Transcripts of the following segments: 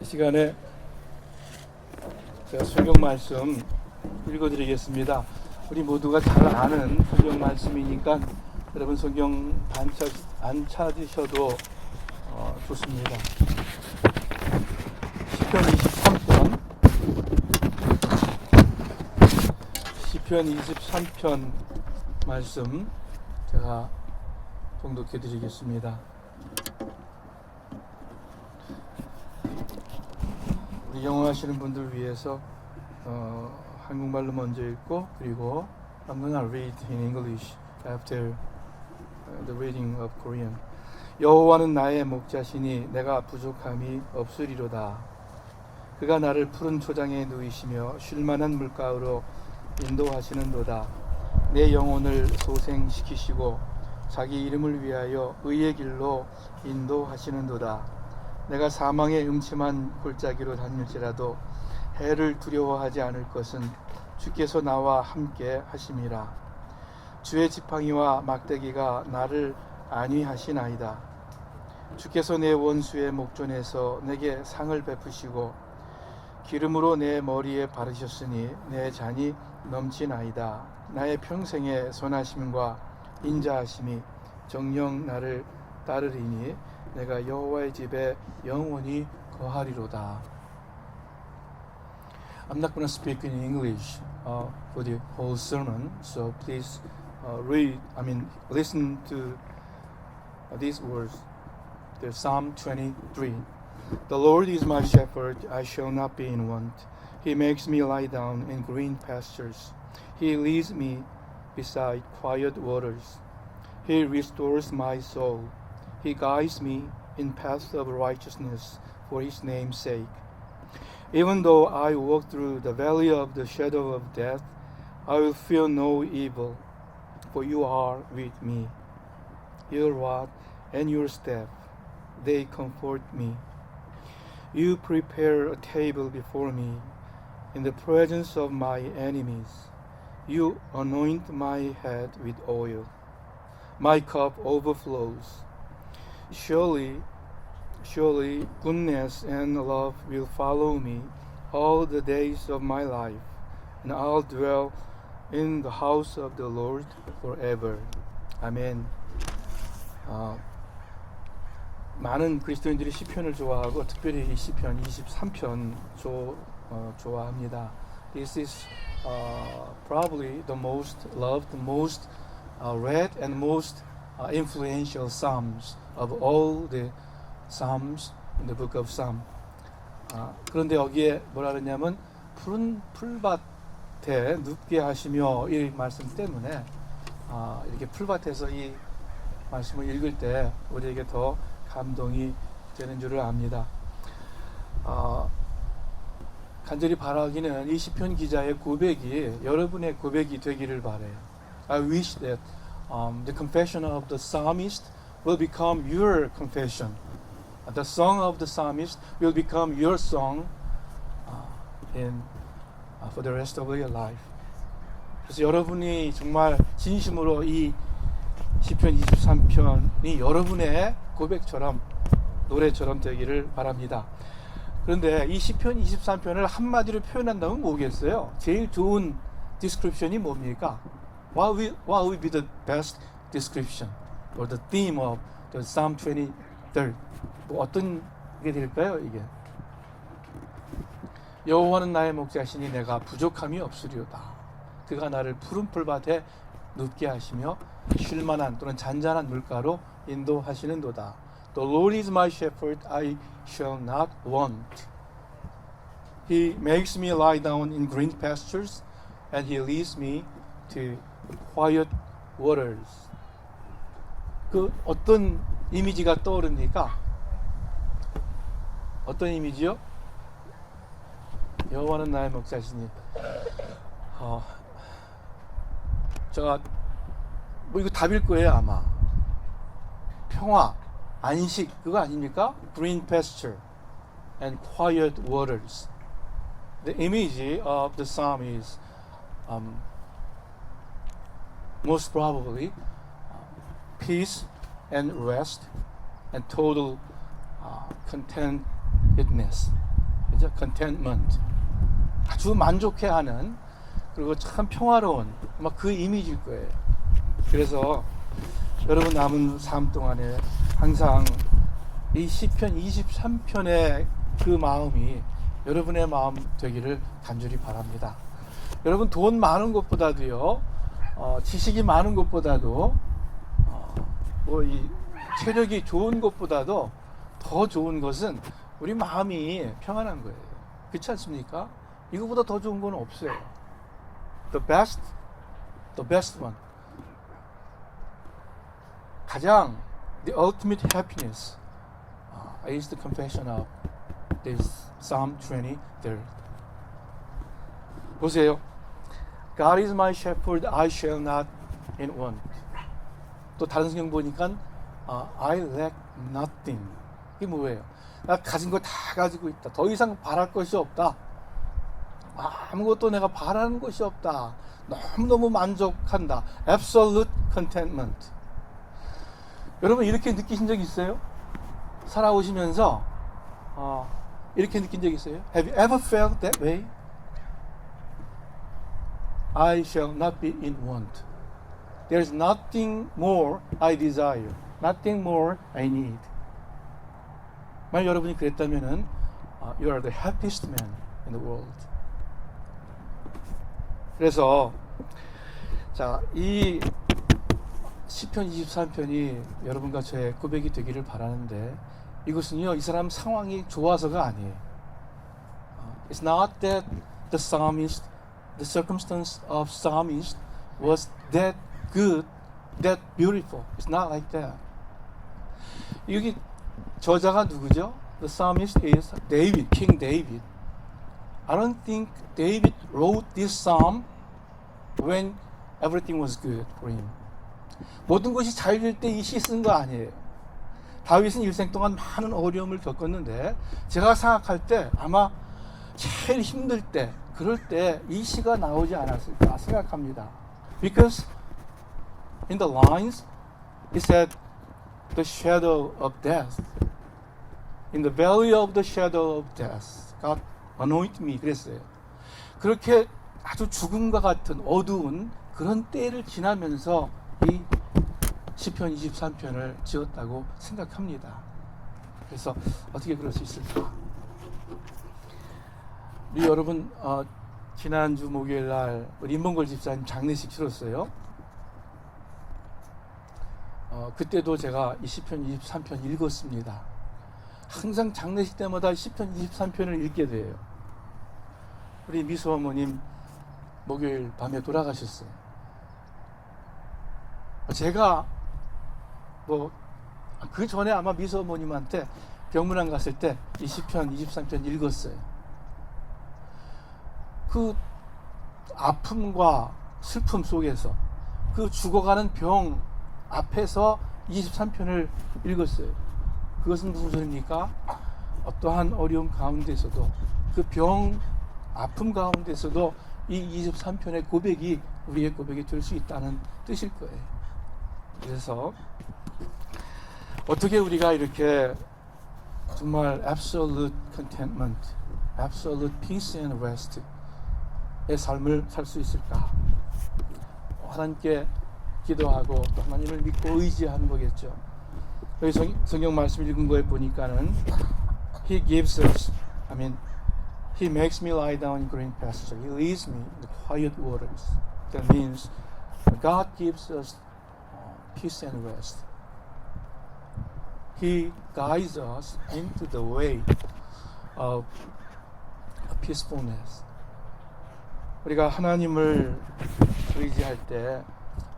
이 시간에 제가 성경 말씀 읽어드리겠습니다. 우리 모두가 잘 아는 성경 말씀이니까 여러분 성경 안, 찾, 안 찾으셔도 어, 좋습니다. 시편 23편 시편 23편 말씀 제가 봉독해 드리겠습니다. 우리 영어 하시는 분들 위해서 어, 한국말로 먼저 읽고 그리고 I'm gonna read in English after uh, the reading of Korean. 여호와는 나의 목자시니 내가 부족함이 없으리로다. 그가 나를 푸른 초장에 누이시며 쉴만한 물가로 인도하시는도다. 내 영혼을 소생시키시고 자기 이름을 위하여 의의 길로 인도하시는도다. 내가 사망의 음침한 골짜기로 다닐지라도 해를 두려워하지 않을 것은 주께서 나와 함께 하심이라. 주의 지팡이와 막대기가 나를 안위하시나이다. 주께서 내 원수의 목전에서 내게 상을 베푸시고 기름으로 내 머리에 바르셨으니 내 잔이 넘치나이다. 나의 평생의 선하심과 인자하심이 정령 나를 따르리니 내가 여호와의 집에 영원히 거하리로다. I'm not going to speak in English uh, for the whole sermon, so please uh, read. I mean, listen to uh, these words. The Psalm 23. The Lord is my shepherd; I shall not be in want. He makes me lie down in green pastures. He leads me beside quiet waters. He restores my soul. He guides me in paths of righteousness for his name's sake. Even though I walk through the valley of the shadow of death, I will fear no evil, for you are with me. Your rod and your staff, they comfort me. You prepare a table before me in the presence of my enemies. You anoint my head with oil. My cup overflows. Surely, surely goodness and love will follow me all the days of my life, and I'll dwell in the house of the Lord forever. 아멘. 아, 많은 그리스도인들이 시편을 좋아하고 특별히 이 시편 23편 조, 어, 좋아합니다. This is uh, probably the most loved, most uh, read, and most uh, influential psalms of all the psalms in the book of Psalm. 아, 그런데 여기에 뭐라 그러냐면 푸른 풀밭에 눕게 하시며 이 말씀 때문에 아, 이렇게 풀밭에서 이 말씀을 읽을 때 우리에게 더 감동이 되는 줄을 압니다. 아, 간절히 바라기는 이 시편 기자의 고백이 여러분의 고백이 되기를 바래요. I wish that um, the confession of the psalmist will become your confession. The song of the psalmist will become your song uh, in uh, for the rest of your life. 그래서 여러분이 정말 진심으로 이 시편 23편이 여러분의 고백처럼 노래처럼 되기를 바랍니다. 그런데 이 시편 23편을 한마디로 표현한다면 뭐겠어요? 제일 좋은 디스크립션이 뭡니까? What will, what will be the best description or the theme of the Psalm 23? 뭐 어떤 게 될까요, 이게? 여호와는 나의 목자시니 내가 부족함이 없으리로다. 그가 나를 푸른 풀밭에 눕게 하시며 쉴만한 또는 잔잔한 물가로 인도하시는도다. The Lord is my shepherd; I shall not want. He makes me lie down in green pastures, and He leads me to quiet waters. 그 어떤 이미지가 떠오릅니까? 어떤 이미지요? 여호와는 나의 목자시니. 어, 제가 뭐 이거 답일 거예요 아마. 평화, 안식 그거 아닙니까? Green pasture and quiet waters. The image of the psalm is um, most probably peace and rest and total uh, contentedness. 그죠? contentment. 아주 만족해하는 그리고 참 평화로운 아마 그 이미지일 거예요. 그래서 여러분 남은 삶 동안에 항상 이 시편 23편의 그 마음이 여러분의 마음 되기를 간절히 바랍니다. 여러분 돈 많은 것보다도요, 어, 지식이 많은 것보다도 어, 뭐이 체력이 좋은 것보다도 더 좋은 것은 우리 마음이 평안한 거예요. 그렇지 않습니까? 이거보다 더 좋은 건 없어요. The best, the best one. 가장 the ultimate happiness uh, is the confession of this Psalm 23. 보세요. God is my shepherd, I shall not in want. 또 다른 성경 보니까 아, I lack nothing. 이게 뭐예요? 나 가진 거 다 가지고 있다. 더 이상 바랄 것이 없다. 아무것도 내가 바라는 것이 없다. 너무너무 만족한다. Absolute contentment. 여러분 이렇게 느끼신 적 있어요? 살아오시면서 어, 이렇게 느낀 적 있어요? Have you ever felt that way? I shall not be in want. There's nothing more I desire. Nothing more I need. 만약 여러분이 그랬다면은 어, You are the happiest man in the world. 그래서 자, 이 시편 23편이 여러분과 저의 고백이 되기를 바라는데 이것은요 이 사람 상황이 좋아서가 아니에요. 어, It's not that the psalmist, the circumstance of psalmist was that good, that beautiful. It's not like that. 여기 저자가 누구죠? The psalmist is David, King David. I don't think David wrote this psalm when everything was good for him. 모든 것이 잘 될 때 이 시 쓴 거 아니에요. 다윗은 일생 동안 많은 어려움을 겪었는데 제가 생각할 때 아마 제일 힘들 때 그럴 때 이 시가 나오지 않았을까 생각합니다. Because in the lines it said the shadow of death. In the valley of the shadow of death, God anoint me 그랬어요. 그렇게 아주 죽음과 같은 어두운 그런 때를 지나면서 이 시편 23편을 지었다고 생각합니다. 그래서 어떻게 그럴 수 있을까? 우리 여러분 어, 지난주 목요일 날 우리 임봉걸 집사님 장례식 치렀어요. 어, 그때도 제가 이 시편 23편 읽었습니다. 항상 장례식 때마다 시편 23편을 읽게 돼요. 우리 미수 어머님 목요일 밤에 돌아가셨어요. 제가 뭐 그 전에 아마 미수 어머님한테 병문안 갔을 때이 시편 23편 읽었어요. 그 아픔과 슬픔 속에서 그 죽어가는 병 앞에서 23편을 읽었어요. 그것은 무슨 소리입니까? 어떠한 어려움 가운데서도 그 병 아픔 가운데서도 이 23편의 고백이 우리의 고백이 될 수 있다는 뜻일 거예요. 그래서 어떻게 우리가 이렇게 정말 absolute contentment, absolute peace and rest의 삶을 살 수 있을까? 하나님께 기도하고 또 하나님을 믿고 의지하는 거겠죠. 여기 성, 성경 말씀 읽은 거에 보니까는 He gives us, I mean, He makes me lie down in green pasture. He leads me in the quiet waters. That means God gives us peace and rest. He guides us into the way of peacefulness. 우리가 하나님을 의지할 때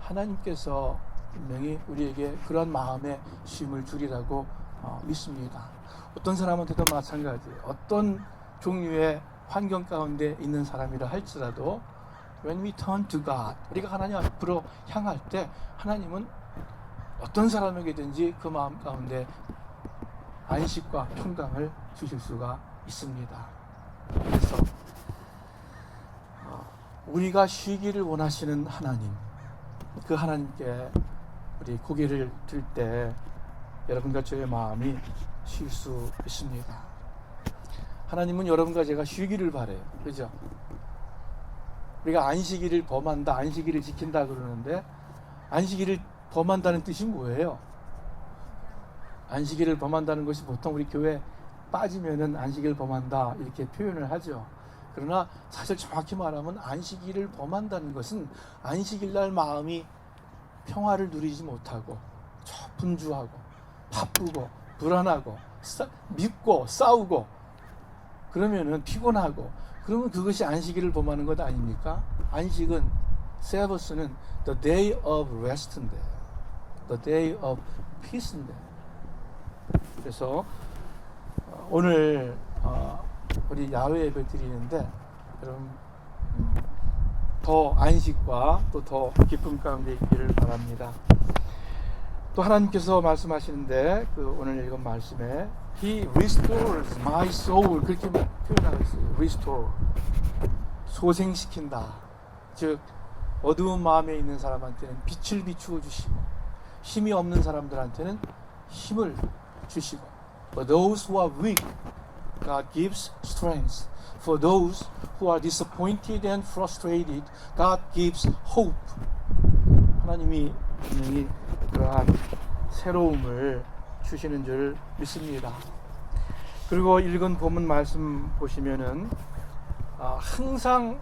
하나님께서 분명히 우리에게 그런 마음의 쉼을 주리라고 어, 믿습니다. 어떤 사람한테도 마찬가지예요. 어떤 종류의 환경 가운데 있는 사람이라 할지라도 when we turn to God 우리가 하나님 앞으로 향할 때 하나님은 어떤 사람에게든지 그 마음 가운데 안식과 평강을 주실 수가 있습니다. 우리가 쉬기를 원하시는 하나님, 그 하나님께 우리 고개를 들 때 여러분과 저의 마음이 쉴 수 있습니다. 하나님은 여러분과 제가 쉬기를 바래요. 그죠? 우리가 안식일을 범한다, 안식일을 지킨다 그러는데 안식일을 범한다는 뜻이 뭐예요? 안식일을 범한다는 것이 보통 우리 교회 빠지면은 안식일 범한다 이렇게 표현을 하죠. 그러나 사실 정확히 말하면 안식일을 범한다는 것은 안식일 날 마음이 평화를 누리지 못하고 저 분주하고 바쁘고 불안하고 싸, 밉고 싸우고 그러면은 피곤하고 그러면 그것이 안식일을 범하는 것 아닙니까? 안식은 세버스는 the day of rest인데 the day of peace인데 그래서 어, 오늘 어, 우리 야외 예배 드리는데 여러분 음, 더 안식과 또 더 기쁨 가운데 있기를 바랍니다. 또 하나님께서 말씀하시는데 그 오늘 읽은 말씀에 He restores my soul 그렇게 표현하고 있어요. Restore 소생시킨다. 즉 어두운 마음에 있는 사람한테는 빛을 비추어 주시고 힘이 없는 사람들한테는 힘을 주시고 For those who are weak, God gives strength. For those who are disappointed and frustrated, God gives hope. 하나님이 분명히 그러한 새로움을 주시는 줄 믿습니다. 그리고 읽은 본문 말씀 보시면은 아, 항상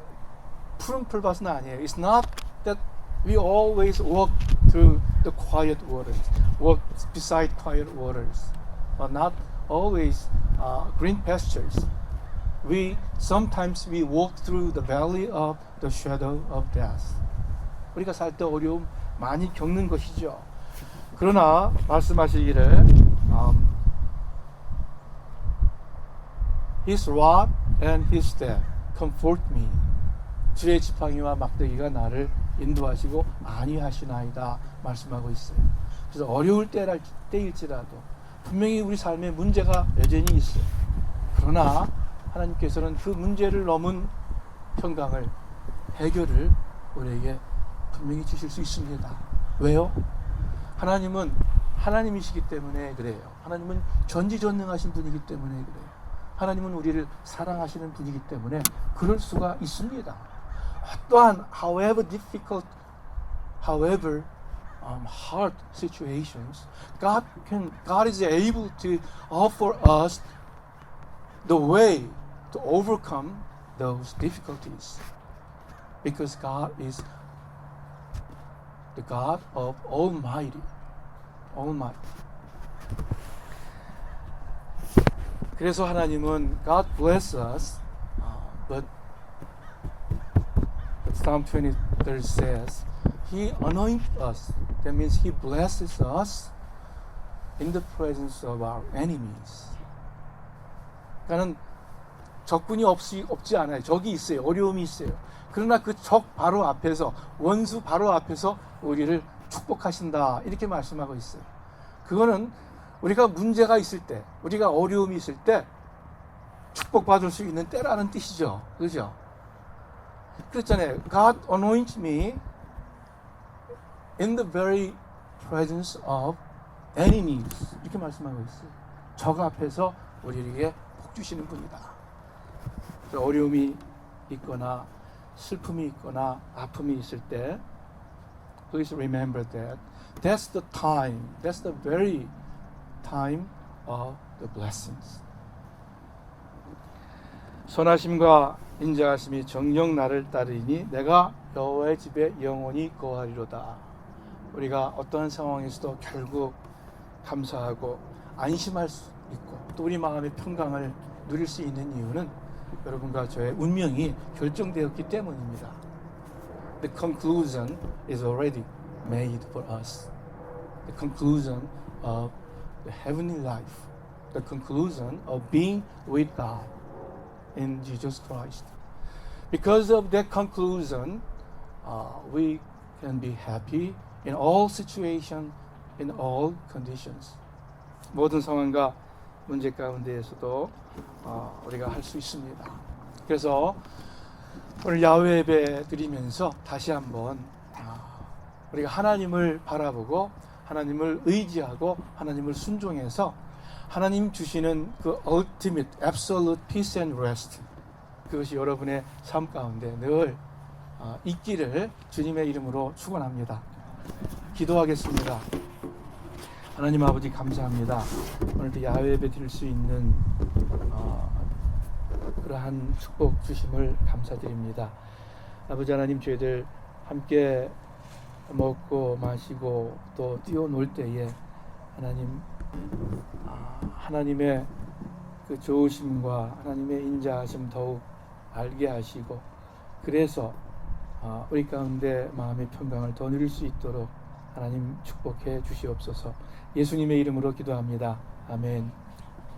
푸른 풀밭은 아니에요. It's not that we always walk through the quiet waters, walk beside quiet waters, but not always uh, green pastures. We sometimes we walk through the valley of the shadow of death. 우리가 살 때 어려움 많이 겪는 것이죠. 그러나 말씀하시기를 um, His rod and His staff comfort me. 주의 지팡이와 막대기가 나를 인도하시고 안위하시나이다 말씀하고 있어요. 그래서 어려울 때라, 때일지라도 분명히 우리 삶에 문제가 여전히 있어요. 그러나 하나님께서는 그 문제를 넘은 평강을 해결을 우리에게 분명히 주실 수 있습니다. 왜요? 하나님은 하나님이시기 때문에 그래요. 하나님은 전지전능하신 분이기 때문에 그래요. 하나님은 우리를 사랑하시는 분이기 때문에 그럴 수가 있습니다. 또한 however difficult, however um, hard situations, God can God is able to offer us the way to overcome those difficulties because God is the God of Almighty, Almighty. 그래서 하나님은 God bless us, uh, but but Psalm 23 says He anoints us. That means He blesses us in the presence of our enemies. 그러니까는 적군이 없이 없지 않아요. 적이 있어요. 어려움이 있어요. 그러나 그 적 바로 앞에서 원수 바로 앞에서 우리를 축복하신다 이렇게 말씀하고 있어요. 그거는 우리가 문제가 있을 때, 우리가 어려움이 있을 때 축복받을 수 있는 때라는 뜻이죠. 그죠? 그랬잖아요. God anoints me in the very presence of enemies. 이렇게 말씀하고 있어요. 적 앞에서 우리에게 복 주시는 분이다. 어려움이 있거나 슬픔이 있거나 아픔이 있을 때 please remember that that's the time that's the very time of the blessings 선하심과 인자하심이 정녕 나를 따르니 내가 여호와의 집에 영원히 거하리로다 우리가 어떤 상황에서도 결국 감사하고 안심할 수 있고 또 우리 마음의 평강을 누릴 수 있는 이유는 여러분과 저의 운명이 결정되었기 때문입니다. The conclusion is already made for us. The conclusion of the heavenly life. The conclusion of being with God in Jesus Christ. Because of that conclusion, uh, we can be happy in all situations, in all conditions. 모든 상황과 문제 가운데에서도 어, 우리가 할 수 있습니다. 그래서 오늘 야외 예배 드리면서 다시 한번 아, 우리가 하나님을 바라보고 하나님을 의지하고 하나님을 순종해서 하나님 주시는 그 ultimate, absolute peace and rest 그것이 여러분의 삶 가운데 늘 어, 있기를 주님의 이름으로 축원합니다. 기도하겠습니다. 하나님 아버지 감사합니다. 오늘도 야외 예배 드릴 수 있는 어, 그러한 축복 주심을 감사드립니다. 아버지 하나님 저희들 함께 먹고 마시고 또 뛰어놀 때에 하나님 아, 하나님의 그 좋으심과 하나님의 인자하심 더욱 알게 하시고 그래서 아, 우리 가운데 마음의 평강을 더 누릴 수 있도록 하나님 축복해 주시옵소서 예수님의 이름으로 기도합니다. 아멘.